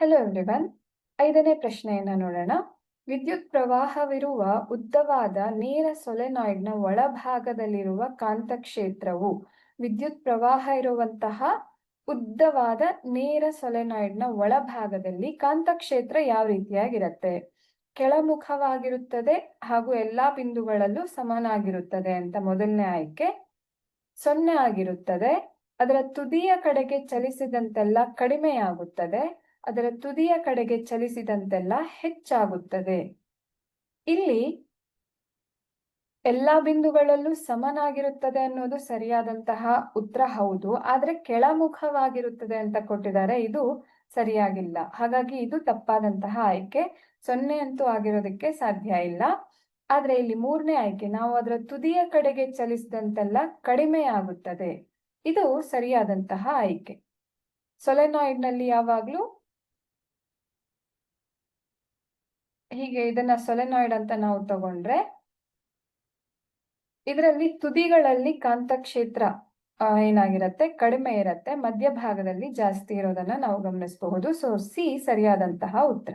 Hello everyone ಐದನೇ ಪ್ರಶ್ನೆಯನ್ನ ನೋಡೋಣ. ವಿದ್ಯುತ್ ಪ್ರವಾಹವಿರುವ ಉದ್ದವಾದ ನೇರ ಸೊಲೆನಾಯ್ಡ್ನ ಒಳಭಾಗದಲ್ಲಿರುವ ಕಾಂತಕ್ಷೇತ್ರವು ವಿದ್ಯುತ್ ಪ್ರವಾಹ ಇರುವಂತಹ ಉದ್ದವಾದ ನೇರ ಸೊಲೆನಾಯ್ಡ್ನ ಒಳಭಾಗದಲ್ಲಿ ಕಾಂತಕ್ಷೇತ್ರ ಯಾವ ರೀತಿಯಾಗಿರುತ್ತೆ? ಕೆಳಮುಖವಾಗಿರುತ್ತದೆ ಹಾಗೂ ಎಲ್ಲಾ ಬಿಂದುಗಳಲ್ಲೂ ಸಮನಾಗಿರುತ್ತದೆ ಅಂತ ಮೊದಲನೇ ಆಯ್ಕೆ. ಸೊನ್ನೆ ಆಗಿರುತ್ತದೆ. ಅದರ ತುದಿಯ ಕಡೆಗೆ ಚಲಿಸಿದಂತೆಲ್ಲ ಕಡಿಮೆಯಾಗುತ್ತದೆ. ಅದರ ತುದಿಯ ಕಡೆಗೆ ಚಲಿಸಿದಂತೆಲ್ಲ ಹೆಚ್ಚಾಗುತ್ತದೆ. ಇಲ್ಲಿ ಎಲ್ಲಾ ಬಿಂದುಗಳಲ್ಲೂ ಸಮನಾಗಿರುತ್ತದೆ ಅನ್ನೋದು ಸರಿಯಾದಂತಹ ಉತ್ತರ ಹೌದು, ಆದ್ರೆ ಕೆಳಮುಖವಾಗಿರುತ್ತದೆ ಅಂತ ಕೊಟ್ಟಿದ್ದಾರೆ, ಇದು ಸರಿಯಾಗಿಲ್ಲ. ಹಾಗಾಗಿ ಇದು ತಪ್ಪಾದಂತಹ ಆಯ್ಕೆ. ಸೊನ್ನೆ ಅಂತೂ ಆಗಿರೋದಕ್ಕೆ ಸಾಧ್ಯ ಇಲ್ಲ. ಆದ್ರೆ ಇಲ್ಲಿ ಮೂರನೇ ಆಯ್ಕೆ, ನಾವು ಅದರ ತುದಿಯ ಕಡೆಗೆ ಚಲಿಸಿದಂತೆಲ್ಲ ಕಡಿಮೆ ಆಗುತ್ತದೆ. ಇದು ಸರಿಯಾದಂತಹ ಆಯ್ಕೆ. ಸೊಲೆನಾಯ್ಡ್ನಲ್ಲಿ ಯಾವಾಗ್ಲೂ ಹೀಗೆ ಇದನ್ನ ಸೊಲೆನಾಯ್ಡ್ ಅಂತ ನಾವು ತಗೊಂಡ್ರೆ, ಇದರಲ್ಲಿ ತುದಿಗಳಲ್ಲಿ ಕಾಂತಕ್ಷೇತ್ರ ಏನಾಗಿರತ್ತೆ? ಕಡಿಮೆ ಇರತ್ತೆ, ಮಧ್ಯಭಾಗದಲ್ಲಿ ಜಾಸ್ತಿ ಇರೋದನ್ನ ನಾವು ಗಮನಿಸಬಹುದು. ಸೊ ಸಿ ಸರಿಯಾದಂತಹ ಉತ್ತರ.